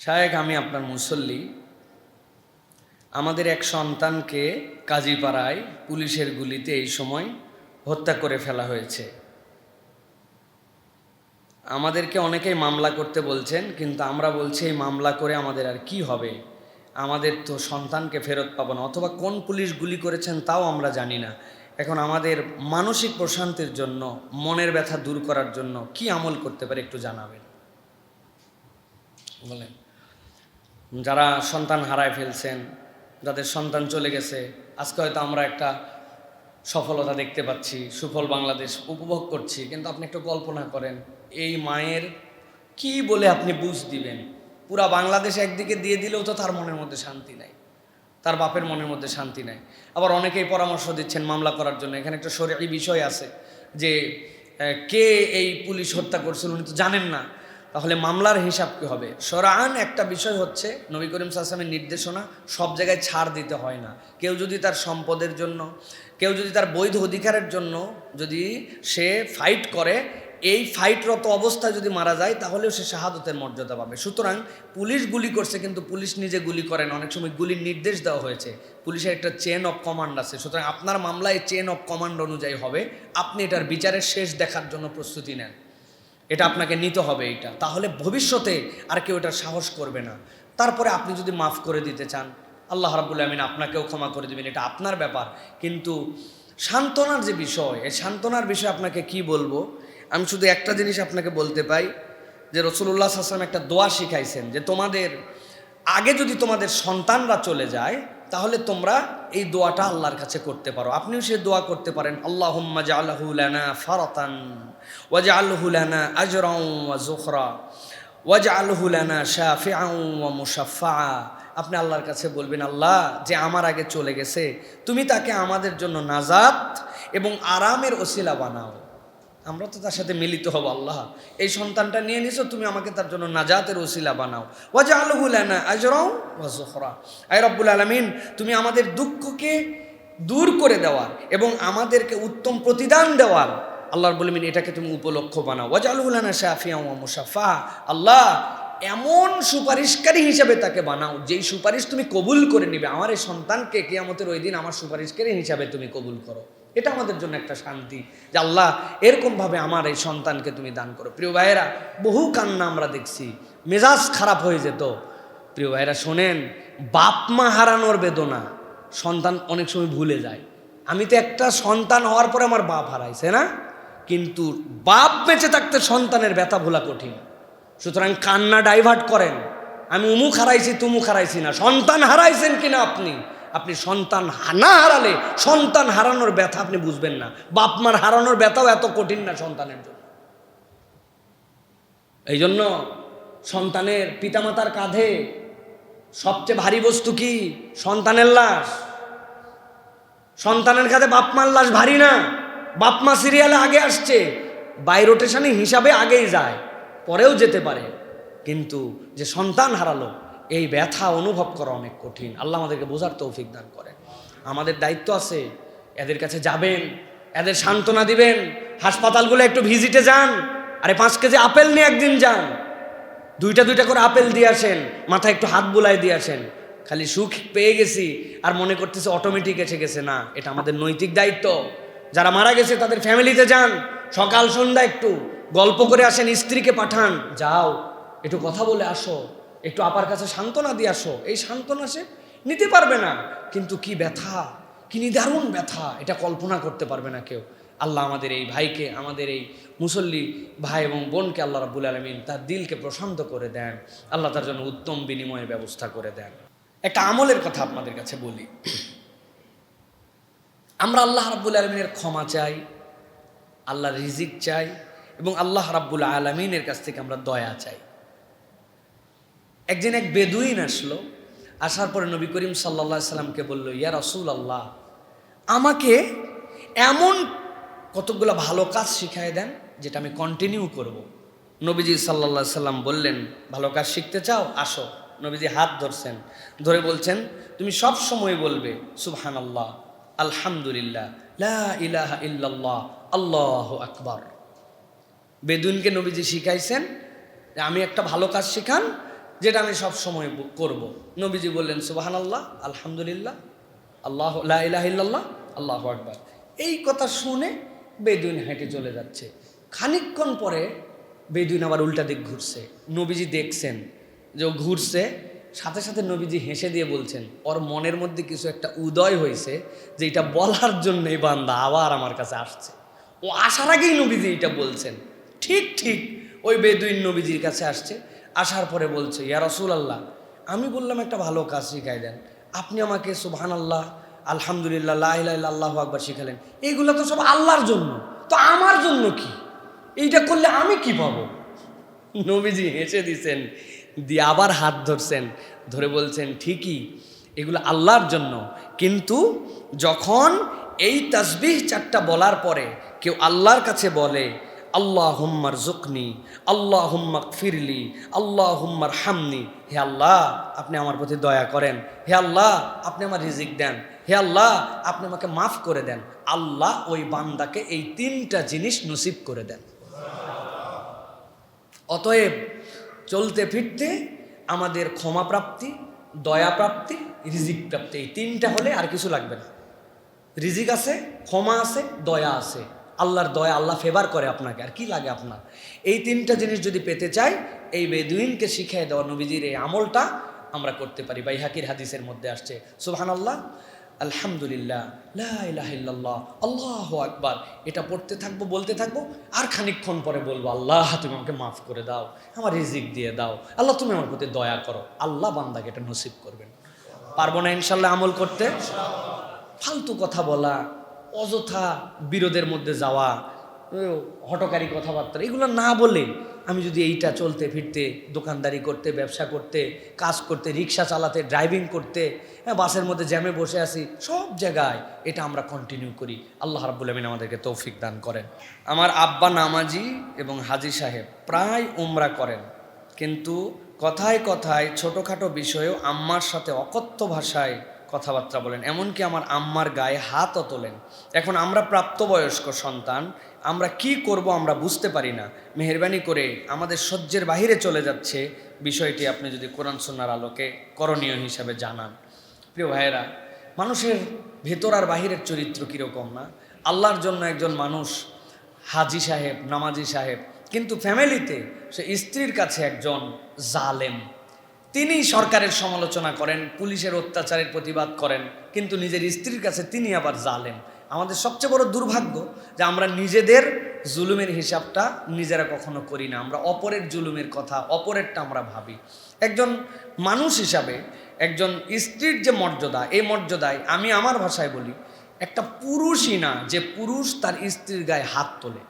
শায়েক আমি আপনার মুসল্লি। আমাদের এক সন্তানকে কাজীপাড়ায় পুলিশের গুলিতে এই সময় হত্যা করে ফেলা হয়েছে। আমাদেরকে অনেকেই মামলা করতে বলছেন, কিন্তু আমরা বলছি এই মামলা করে আমাদের আর কি হবে? আমাদের তো সন্তানকে ফেরত পাবো না, অথবা কোন পুলিশ গুলি করেছেন তাও আমরা জানি না। এখন আমাদের মানসিক প্রশান্তির জন্য, মনের ব্যথা দূর করার জন্য কি আমল করতে পারে একটু জানাবেন। বলেন। যারা সন্তান হারায় ফেলছেন, যাদের সন্তান চলে গেছে, আজকে হয়তো আমরা একটা সফলতা দেখতে পাচ্ছি, সুফল বাংলাদেশ উপভোগ করছি, কিন্তু আপনি একটু কল্পনা করেন, এই মায়ের কি বলে আপনি বুঝ দিবেন? পুরা বাংলাদেশ একদিকে দিয়ে দিলেও তো তার মনের মধ্যে শান্তি নাই, তার বাপের মনের মধ্যে শান্তি নাই। আবার অনেকেই পরামর্শ দিচ্ছেন মামলা করার জন্য, এখানে একটা সরকারি বিষয় আছে যে কে এই পুলিশ হত্যা করছিল উনি তো জানেন না তাহলে মামলার হিসাব কী হবে? সরান একটা বিষয় হচ্ছে, নবী করিম সাহসামের নির্দেশনা সব জায়গায় ছাড় দিতে হয় না। কেউ যদি তার সম্পদের জন্য, কেউ যদি তার বৈধ অধিকারের জন্য যদি সে ফাইট করে, এই ফাইটরত অবস্থায় যদি মারা যায়, তাহলেও সে শাহাদতের মর্যাদা পাবে। সুতরাং পুলিশ গুলি করছে কিন্তু পুলিশ নিজে গুলি করে না। অনেক সময় গুলির নির্দেশ দেওয়া হয়েছে। পুলিশের একটা চেন অফ কমান্ড আছে। সুতরাং আপনার মামলায় চেন অফ কমান্ড অনুযায়ী হবে। আপনি এটার বিচারের শেষ দেখার জন্য প্রস্তুতি নেন। এটা আপনাকে নিতে হবে এটা। তাহলে ভবিষ্যতে আর কেউ এটার সাহস করবে না। তারপরে আপনি যদি মাফ করে দিতে চান, আল্লাহ রাবুল আমিন আপনাকেও ক্ষমা করে দেবেন, এটা আপনার ব্যাপার। কিন্তু সান্ত্বনার যে বিষয়, এই সান্ত্বনার বিষয়ে আপনাকে কি বলব? আমি শুধু একটা জিনিস আপনাকে বলতে পাই, যে রসুল্লাহ আসলাম একটা দোয়া শিখাইছেন, যে তোমাদের, আগে যদি তোমাদের সন্তানরা চলে যায় তাহলে তোমরা এই দোয়াটা আল্লাহর কাছে করতে পারো। আপনিও সে দোয়া করতে পারেন আল্লাহ জালানা ফারাতান ওয়াজা আল্লাহুলানা আজরাউ জোখরা ওয়াজা আল্লাহুলানা শাফিআউ ওয়া মুশাফা আপনি আল্লাহর কাছে বলবেন, আল্লাহ, যে আমার আগে চলে গেছে, তুমি তাকে আমাদের জন্য নাজাত এবং আরামের ওসিলা বানাও। আমরা তো তার সাথে মিলিত হব, আল্লাহ। এই সন্তানটা নিয়ে নিছো, তুমি আমাকে তার জন্য নাজাতের ওসিলা বানাও। ওয়াজা আলহুলানা আজরাও ওয়াজরা আই রব্বুল আলমিন, তুমি আমাদের দুঃখকে দূর করে দেওয়ার এবং আমাদেরকে উত্তম প্রতিদান দেওয়ার আল্লাহর বলমিন এটাকে তুমি উপলক্ষ বানাও। ওয়াজা আলহুলানা ওয়া মুসাফা আল্লাহ, এমন সুপারিশকারী হিসাবে তাকে বানাও, যেই সুপারিশ তুমি কবুল করে নিবে। আমার এই সন্তানকে কেয়ামতের ওই দিন আমার সুপারিশকারী হিসাবে তুমি কবুল করো। এটা আমাদের জন্য একটা শান্তি যে আল্লাহ এরকমভাবে আমার এই সন্তানকে তুমি দান করো। প্রিয় ভাইয়েরা, বহু কান্না আমরা দেখছি। মেজাজ খারাপ হয়ে যেত। প্রিয় ভাইয়েরা, শোনেন, বাপ মা হারানোর বেদনা সন্তান অনেক সময় ভুলে যায়। আমি তো একটা সন্তান হওয়ার পরে আমার বাপ হারাইছে না? কিন্তু বাপ বেঁচে থাকতে সন্তানের ব্যথা ভোলা কঠিন। সুতরাং কান্না ডাইভার্ট করেন। আমি উমুক হারাইছি, তুমুক হারাইছি না। সন্তান হারাইছেন কিনা আপনি? আপনি সন্তান না হারালে সন্তান হারানোর ব্যথা আপনি বুঝবেন না। বাপ মার হারানোর ব্যথাও এত কঠিন না সন্তানের জন্য। এই জন্য সন্তানের পিতামাতার কাঁধে সবচেয়ে ভারী বস্তু কি? সন্তানের লাশ। সন্তানের কাঁধে বাপ মার লাশ ভারী না। বাপ মা সিরিয়ালে আগে আসছে। বাই রোটেশনে হিসাবে আগেই যায়, পরেও যেতে পারে। কিন্তু যে সন্তান হারালো এই ব্যথা অনুভব করা অনেক কঠিন। আল্লাহ আমাদেরকে বোঝার তৌফিক দান করে আমাদের দায়িত্ব আছে, এদের কাছে যাবেন, এদের সান্ত্বনা দিবেন, হাসপাতালগুলো একটু ভিজিটে যান, আরে পাঁচ কেজি আপেল নিয়ে একদিন যান। দুইটা দুইটা করে আপেল দিয়ে আসেন, মাথায় একটু হাত বুলাই দিয়ে আসেন। খালি সুখ পেয়ে গেছি আর মনে করতেছে অটোমেটিক এসে গেছে, না, এটা আমাদের নৈতিক দায়িত্ব। যারা মারা গেছে তাদের ফ্যামিলিতে যান, সকাল সন্ধ্যা একটু গল্প করে আসেন, স্ত্রীকে পাঠান, যাও, একটু কথা বলে আসো। একটু আপার কাছে সান্ত্বনা দিয়ে আসো। এই সান্ত্বনা সে নিতে পারবে না। কিন্তু কি ব্যথা, কি নিদারুণ ব্যথা, এটা কল্পনা করতে পারবে না কেউ। আল্লাহ আমাদের এই ভাইকে, আমাদের এই মুসল্লি ভাই এবং বোনকে আল্লাহ রাবুল আলমিন তার দিলকে প্রশান্ত করে দেন। আল্লাহ তার জন্য উত্তম বিনিময়ের ব্যবস্থা করে দেন। একটা আমলের কথা আপনাদের কাছে বলি। আমরা আল্লাহ রাব্বুল আলমিনের ক্ষমা চাই আল্লাহ রিজিক চাই এবং আল্লাহ রাব্বুল আলমিনের কাছ থেকে আমরা দয়া চাই। একদিন এক বেদুইন আসলো, আসার পরে নবী করিম সাল্লা সাল্লামকে বলল, ইয়া রসুল আল্লাহ আমাকে এমন কতগুলো ভালো কাজ শিখায় দেন যেটা আমি কন্টিনিউ করব। নবীজি সাল্লা সাল্লাম বললেন, ভালো কাজ শিখতে চাও? আসো। নবীজি হাত ধরছেন, ধরে বলছেন, তুমি সব সময় বলবে সুবহান আল্লাহ আলহামদুলিল্লাহ, লা ইলাহা ইল্লাল্লাহ, আল্লাহ আকবর। বেদুনকে নবীজি শিখাইছেন, আমি একটা ভালো কাজ শিখান যেটা আমি সব সময় করব। নবীজি বললেন সুবাহান আল্লাহ আলহামদুলিল্লাহ আল্লাহ লাহ আল্লাহ আকবার। এই কথা শুনে বেদুইন হেঁটে চলে যাচ্ছে। খানিকক্ষণ পরে বেদুইন আবার উল্টা দিক ঘুরছে। নবীজি দেখছেন যে ও ঘুরছে, সাথে সাথে নবীজি হেসে দিয়ে বলছেন, ওর মনের মধ্যে কিছু একটা উদয় হয়েছে যে এটা বলার জন্য এই বান্দা আবার আমার কাছে আসছে। ও আসার আগেই নবীজি এটা বলছেন। ঠিক ঠিক ওই বেদুইন নবীজির কাছে আসছে। আসার পরে বলছে, ইয়া রসুল আল্লাহ আমি বললাম একটা ভালো কাজ শিখাই দেন। আপনি আমাকে সুবহান আল্লাহ আলহামদুলিল্লাহ লাহ আল্লাহ আকবার শিখালেন। এইগুলো তো সব আল্লাহর জন্য। তো আমার জন্য কি? এইটা করলে আমি কি পাবো? নবীজি হেসে দিছেন, দিয়ে আবার হাত ধরছেন, ধরে বলছেন, ঠিকই, এগুলো আল্লাহর জন্য। কিন্তু যখন এই তাসবিহ চারটা বলার পরে কেউ আল্লাহর কাছে বলে আল্লাহ হুম্মার জুকনি আল্লাহ হুম্মাক ফিরলি আল্লাহ হুম্মার হামনি হে আল্লাহ, আপনি আমার প্রতি দয়া করেন। হে আল্লাহ, আপনি আমার রিজিক দেন। হে আল্লাহ, আপনি আমাকে মাফ করে দেন। আল্লাহ ওই বান্দাকে এই তিনটা জিনিস নসিব করে দেন। অতএব চলতে ফিরতে আমাদের ক্ষমা প্রাপ্তি, দয়া প্রাপ্তি, রিজিক প্রাপ্তি, এই তিনটা হলে আর কিছু লাগবে না। রিজিক আছে, ক্ষমা আছে, দয়া আছে। আল্লাহর দয়া, আল্লাহ ফেভার করে আপনাকে। আর কি লাগে আপনার? এই তিনটা জিনিস যদি পেতে চাই, এই বেদুইনকে শিখিয়ে দেওয়া নবীজির এই আমলটা আমরা করতে পারি। বাই হাকির হাদিসের মধ্যে আসছে সুবহান আল্লাহ আলহামদুলিল্লাহ লাহ আল্লাহ আকবার। এটা পড়তে থাকব, বলতে থাকব, আর খানিকক্ষণ পরে বলব, আল্লাহ, তুমি আমাকে মাফ করে দাও, আমার রিজিক দিয়ে দাও। আল্লাহ, তুমি আমার প্রতি দয়া করো। আল্লাহ বান্দাকে এটা নসিব করবেন। পারব না ইনশাল্লাহ আমল করতে? ফালতু কথা বলা অযথা বিরোধের মধ্যে যাওয়া হটকারী কথাবার্তা, এগুলো না বলে আমি যদি এইটা চলতে ফিরতে, দোকানদারি করতে, ব্যবসা করতে, কাজ করতে, রিক্সা চালাতে ড্রাইভিং করতে হ্যাঁ বাসের মধ্যে জ্যামে বসে আছি, সব জায়গায় এটা আমরা কন্টিনিউ করি। আল্লাহ রাব্বুল আমিন আমাদেরকে তৌফিক দান করেন। আমার আব্বা নামাজি এবং হাজি সাহেব প্রায় উমরা করেন। কিন্তু কথায় কথায় ছোটোখাটো বিষয়েও আম্মার সাথে অকথ্য ভাষায় কথাবার্তা বলেন, এমনকি আমার আম্মার গায়ে হাতও তোলেন। এখন আমরা প্রাপ্তবয়স্ক সন্তান, আমরা কি করব আমরা বুঝতে পারি না। মেহরবানি করে আমাদের সহ্যের বাহিরে চলে যাচ্ছে। বিষয়টি আপনি যদি কোরআন সন্ন্যার আলোকে করণীয় হিসাবে জানান। প্রিয় ভাইয়েরা, মানুষের ভেতর আর বাহিরের চরিত্র কীরকম না? আল্লাহর জন্য একজন মানুষ হাজি সাহেব, নামাজি সাহেব, কিন্তু ফ্যামিলিতে সে স্ত্রীর কাছে একজন জালেম। তিনি সরকারের সমালোচনা করেন, পুলিশের অত্যাচারের প্রতিবাদ করেন, কিন্তু নিজের স্ত্রীর কাছে তিনি আবার জালেন আমাদের সবচেয়ে বড় দুর্ভাগ্য যে আমরা নিজেদের জুলুমের হিসাবটা নিজেরা কখনো করি না। আমরা অপরের জুলুমের কথা, অপরেরটা আমরা ভাবি। একজন মানুষ হিসাবে একজন স্ত্রীর যে মর্যাদা, এই মর্যাদায় আমি আমার ভাষায় বলি, একটা পুরুষই না, যে পুরুষ তার স্ত্রীর গায়ে হাত তোলে।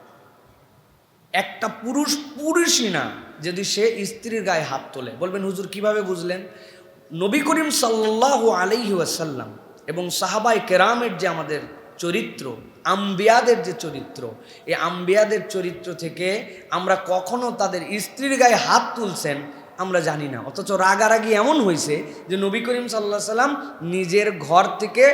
একটা পুরুষ পুরুষই না, যদি সে স্ত্রীর গায়ে হাত তোলে। বলবেন, হুজুর, কীভাবে বুঝলেন? নবী করিম সাল্লাহ আলাইহি ওয়াসাল্লাম এবং সাহাবাই কেরামের যে আমাদের চরিত্র, আম্বিয়াদের যে চরিত্র, এই আম্বিয়াদের চরিত্র থেকে আমরা কখনো তাদের স্ত্রীর গায়ে হাত তুলছেন, আমরা জানি না। অথচ রাগারাগি এমন হয়েছে যে নবী করিম সাল্লাহ সাল্লাম নিজের ঘর থেকে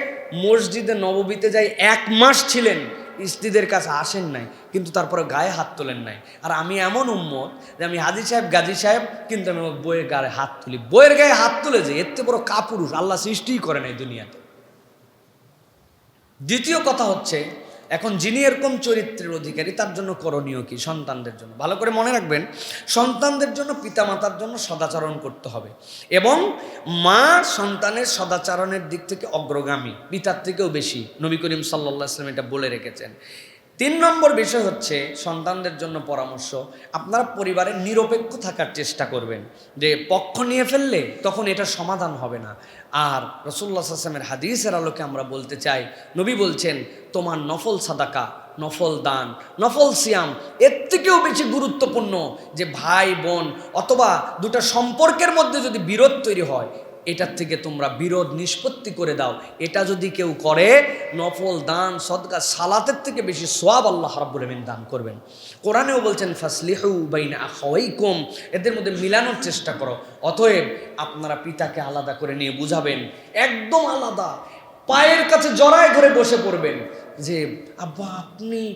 মসজিদে নববীতে যাই এক মাস ছিলেন স্ত্রীদের কাছে আসেন নাই, কিন্তু তারপরে গায়ে হাত তোলেন নাই। আর আমি এমন উম্মত যে আমি হাজি সাহেব, গাজী সাহেব, কিন্তু আমি আমার বইয়ের গায়ে হাত তুলি। বইয়ের গায়ে হাত তুলে যে এর বড় কাপুরুষ আল্লাহ সৃষ্টিই করে নাই দুনিয়াতে। দ্বিতীয় কথা হচ্ছে এখন যিনি এরকম চরিত্রের অধিকারী, তার জন্য করণীয় কি? সন্তানদের জন্য। ভালো করে মনে রাখবেন, সন্তানদের জন্য পিতামাতার জন্য সদাচরণ করতে হবে এবং মা সন্তানের সদাচরণের দিক থেকে অগ্রগামী, পিতার থেকেও বেশি। নবী করিম সাল্লা এটা বলে রেখেছেন। তিন নম্বর বিষয় হচ্ছে সন্তানদের জন্য পরামর্শ। আপনারা পরিবারের নিরপেক্ষ থাকার চেষ্টা করবেন। যে পক্ষ নিয়ে ফেললে তখন এটা সমাধান হবে না। আর রসুল্লাহ আসলামের হাদিসের আলোকে আমরা বলতে চাই, নবী বলছেন, তোমার নফল সাদাকা, নফল দান, নফল সিয়াম, এর থেকেও বেশি গুরুত্বপূর্ণ যে ভাই, বোন অথবা দুটো সম্পর্কের মধ্যে যদি বিরোধ তৈরি হয় এটার থেকে তোমরা বিরোধ নিষ্পত্তি করে দাও। এটা যদি কেউ করে, নফল দান, সদকা, সালাতের থেকে বেশি সোয়াব আল্লাহ রাব্বুল আমিন দান করবেন। কোরআনেও বলছেন, ফাসলিহু বাইনা আখাওয়াইকুম। এদের মধ্যে মিলানোর চেষ্টা করো। অতএব আপনারা পিতাকে আলাদা করে নিয়ে বুঝাবেন। একদম আলাদা। পায়ের কাছে জড়ায় ধরে বসে পড়বেন যে, আব্বা, আপনি,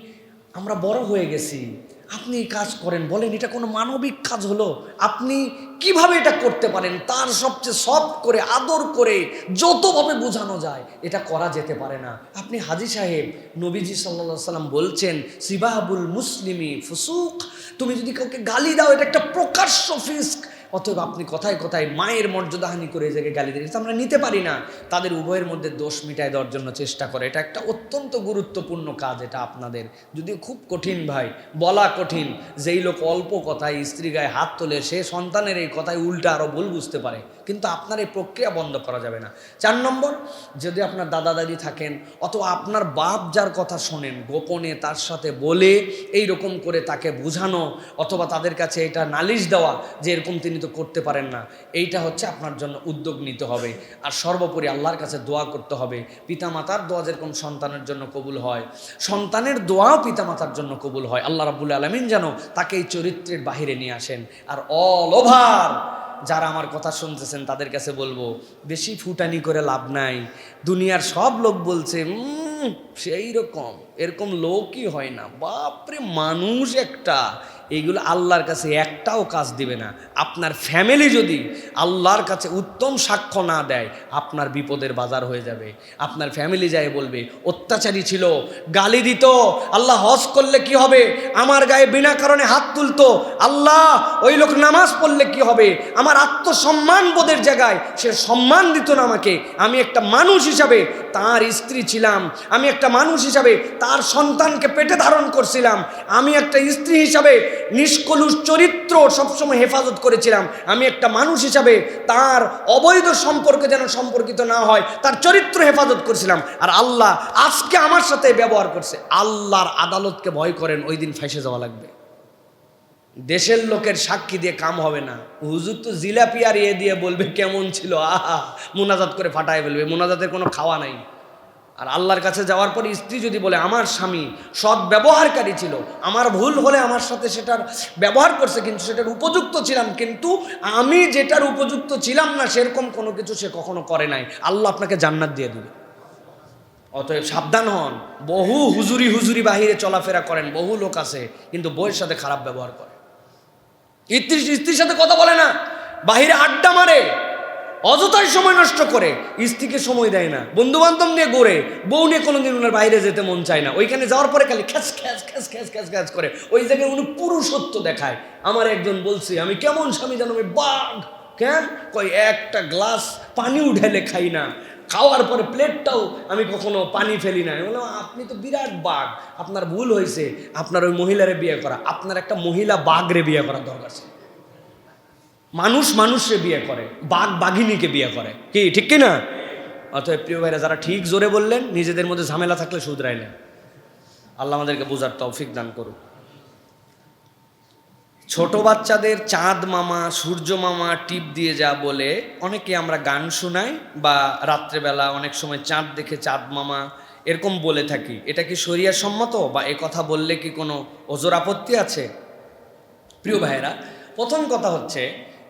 আমরা বড় হয়ে গেছি। আপনি কাজ করেন, বলেন, এটা কোনো মানবিক কাজ হলো। আপনি কীভাবে এটা করতে পারেন? তার সবচেয়ে সফট করে, আদর করে, যতভাবে বোঝানো যায়, এটা করা যেতে পারে না। আপনি হাজি সাহেব, নবীজি সাল্লা সাল্লাম বলছেন সিবাহাবুল মুসলিমি ফুসুক। তুমি যদি কাউকে গালি দাও, এটা একটা প্রকাশ্য ফিস্ক। অতএব আপনি কথায় কথায় মায়ের মর্যাদাহানি করে এই জায়গায় গালি দিয়েছে আমরা নিতে পারি না। তাদের উভয়ের মধ্যে দোষ মিটায় দেওয়ার জন্য চেষ্টা করে। এটা একটা অত্যন্ত গুরুত্বপূর্ণ কাজ এটা আপনাদের। যদিও খুব কঠিন ভাই, বলা কঠিন। যেই লোক অল্প কথায় স্ত্রী গায়ে হাত তোলে, সে সন্তানের এই কথায় উল্টা আরও ভুল বুঝতে পারে। কিন্তু আপনার এই প্রক্রিয়া বন্ধ করা যাবে না। চার নম্বর, যদি আপনার দাদা দাদি থাকেন অথবা আপনার বাপ যার কথা শোনেন, গোপনে তার সাথে বলে এই রকম করে তাকে বোঝানো অথবা তাদের কাছে এটা নালিশ দেওয়া যে এরকম তিনি তো করতে পারেন না, এইটা হচ্ছে আপনার জন্য উদ্যোগ নিতে হবে। আর সর্বোপরি আল্লাহর কাছে দোয়া করতে হবে। পিতামাতার দোয়া যেরকম সন্তানের জন্য কবুল হয়, সন্তানের দোয়াও পিতামাতার জন্য কবুল হয়। আল্লাহ রাবুল আলমিন যেন তাকে এই চরিত্রের বাহিরে নিয়ে আসেন। আর অল ওভার যারা আমার কথা শুনতেছেন তাদের কাছে বলব বেশি ফুটানি করে লাভ নাই। দুনিয়ার সব লোক বলছে "উম, সেই রকম এরকম লোকই হয় না। বাপরে মানুষ একটা। এইগুলো আল্লাহর কাছে একটাও কাজ দিবে না। আপনার ফ্যামিলি যদি আল্লাহর কাছে উত্তম সাক্ষ্য না দেয়, আপনার বিপদের বাজার হয়ে যাবে। আপনার ফ্যামিলি যায় বলবে, অত্যাচারী ছিল, গালি দিত, আল্লাহ হজ করলে কি হবে? আমার গায়ে বিনা কারণে হাত তুলতো, আল্লাহ ওই লোক নামাজ পড়লে কি হবে? আমার আত্মসম্মান বোধের জায়গায় সে সম্মান দিত না আমাকে। আমি একটা মানুষ হিসাবে তার স্ত্রী ছিলাম। আমি একটা মানুষ হিসাবে তার সন্তানকে পেটে ধারণ করছিলাম। আমি একটা স্ত্রী হিসাবে নিষ্কলুষ চরিত্র সবসময় হেফাজত করেছিলাম। আমি একটা মানুষ হিসাবে তার অবৈধ সম্পর্কে যেন সম্পর্কিত না হয়, তার চরিত্র হেফাজত করেছিলাম। আর আল্লাহ আজকে আমার সাথে ব্যবহার করছে। আল্লাহর আদালতকে ভয় করেন, ওই দিন ফাঁসে যাওয়া লাগবে। দেশের লোকের সাক্ষী দিয়ে কাম হবে না। হুজুর তো জিলাপি আর ইয়ে দিয়ে বলবে কেমন ছিল। আহা, মোনাজাত করে ফাটায় ফেলবে। মোনাজাতের কোনো খাওয়া নাই। আর আল্লাহর কাছে যাওয়ার পর স্ত্রী যদি বলে, আমার স্বামী সৎ ব্যবহারকারী ছিল, আমার ভুল হলে আমার সাথে সেটার ব্যবহার করছে, কিন্তু সেটার উপযুক্ত ছিলাম, কিন্তু আমি যেটার উপযুক্ত ছিলাম না, সেরকম কোনো কিছু সে কখনো করে নাই। আল্লাহ আপনাকে জান্নাত দিয়ে দেবে। অতএব সাবধান হন। বহু হুজুরি হুজুরি বাহিরে চলাফেরা করেন, বহু লোক আছে, কিন্তু বইয়ের সাথে খারাপ ব্যবহার করে। স্ত্রী স্ত্রীর সাথে কথা বলে না। বাহিরে আড্ডা মারে। অযথাই সময় নষ্ট করে। স্ত্রীকে সময় দেয় না। বন্ধু বান্ধব নিয়ে গড়ে বউ নিয়ে কোনোদিন ওনার বাইরে যেতে মন চায় না। ওইখানে যাওয়ার পরে খালি খ্যাস খ্যাস খ্যাস খ্যাস খ্যাস খ্যাস করে। ওই জায়গায় উনি পুরুষত্ব দেখায়। আমার একজন বলছি, আমি কেমন স্বামী জানো, আমি বাঘ। কেন? কই একটা গ্লাস পানি উঠাইলে খাই না। খাওয়ার পরে প্লেটটাও আমি কখনো পানি ফেলি না। বললাম, আপনি তো বিরাট বাঘ। আপনার ভুল হয়েছে। আপনার ওই মহিলারে বিয়ে করা। আপনার একটা মহিলা বাঘরে বিয়ে করার দরকার ছিল। মানুষ মানুষে বিয়ে করে, বাঘ বাঘিনীকে বিয়ে করে। কি, ঠিক কি না অতএব প্রিয় ভাইরা, যারা ঠিক জোরে বললেন, নিজেদের মধ্যে ঝামেলা থাকলে শুধরাইলেন আল্লাহ আমাদেরকে বোঝার তৌফিক দান করুক। ছোট বাচ্চাদের চাঁদ মামা, সূর্য মামা টিপ দিয়ে যা বলে, অনেকে আমরা গান শোনাই বা রাত্রেবেলা অনেক সময় চাঁদ দেখে চাঁদ মামা এরকম বলে থাকি। এটা কি শরিয়া সম্মত বা এ কথা বললে কি কোনো ওজোর আপত্তি আছে? প্রিয় ভাইয়েরা প্রথম কথা হচ্ছে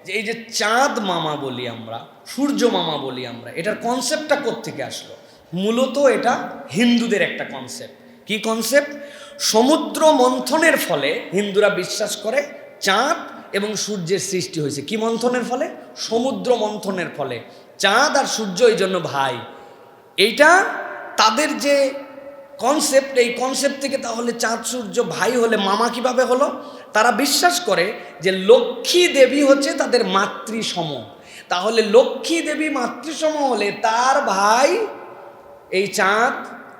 যে এই যে চাঁদ মামা বলি আমরা, সূর্য মামা বলি আমরা, এটার কনসেপ্টটা কোত্থেকে আসলো? মূলত এটা হিন্দুদের একটা কনসেপ্ট কি কনসেপ্ট সমুদ্র মন্থনের ফলে হিন্দুরা বিশ্বাস করে চাঁদ এবং সূর্যের সৃষ্টি হয়েছে। কি মন্থনের ফলে? সমুদ্র মন্থনের ফলে। চাঁদ আর সূর্য এই জন্য ভাই। এইটা তাদের যে কনসেপ্ট এই কনসেপ্ট থেকে তাহলে চাঁদ, সূর্য ভাই হলে মামা কীভাবে হলো? তারা বিশ্বাস করে যে লক্ষ্মী দেবী হচ্ছে তাদের মাতৃসম। তাহলে লক্ষ্মী দেবী মাতৃসম হলে তার ভাই এই চাঁদ,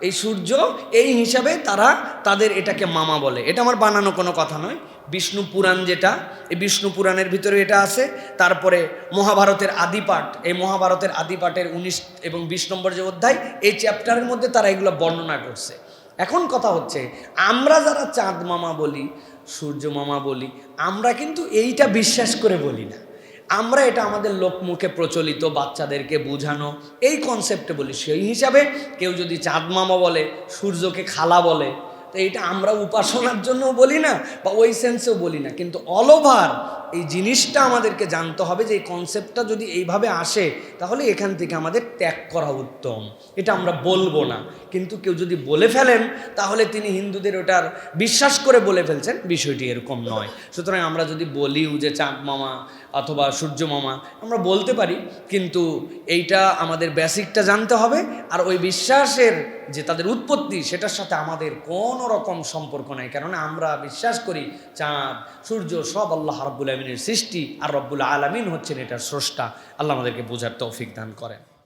এই সূর্য, এই হিসাবে তারা তাদের এটাকে মামা বলে। এটা আমার বানানো কোনো কথা নয়। বিষ্ণু পুরাণ যেটা, এই বিষ্ণু পুরাণের ভিতরে এটা আছে। তারপরে মহাভারতের আদিপাঠ এই মহাভারতের আদিপাঠের উনিশ এবং বিশ নম্বর যে অধ্যায়, এই চ্যাপ্টারের মধ্যে তারা এগুলো বর্ণনা করছে। এখন কথা হচ্ছে, আমরা যারা চাঁদ মামা বলি সূর্য মামা বলি, আমরা কিন্তু এইটা বিশ্বাস করে বলি না। আমরা এটা আমাদের লোকমুখে প্রচলিত, বাচ্চাদেরকে বোঝানো, এই কনসেপ্টে বলি। সেই হিসাবে কেউ যদি চাঁদ মামা বলে, সূর্যকে খালা বলে তো এইটা আমরা উপাসনার জন্য বলি না, বা ওই সেন্সেও বলি না। কিন্তু অল ওভার এই জিনিসটা আমাদেরকে জানতে হবে যে এই কনসেপ্টটা যদি এইভাবে আসে, তাহলে এখান থেকে আমাদের ত্যাগ করা উত্তম। এটা আমরা বলব না। কিন্তু কেউ যদি বলে ফেলেন, তাহলে তিনি হিন্দুদের ওটার বিশ্বাস করে বলে ফেলছেন, বিষয়টি এরকম নয়। সুতরাং আমরা যদি বলিও যে চাঁদ মামা অথবা সূর্য মামা, আমরা বলতে পারি, কিন্তু এইটা আমাদের বেসিকটা জানতে হবে, আর ওই বিশ্বাসের যে তাদের উৎপত্তি, সেটার সাথে আমাদের কোনো রকম সম্পর্ক নাই। কেননা আমরা বিশ্বাস করি, চাঁদ, সূর্য সব আল্লাহ রব্বুল আলমিনের সৃষ্টি আর রব্বুল আলমিন হচ্ছেন এটার স্রষ্টা। আল্লাহ আমাদেরকে বোঝার তৌফিক দান করেন।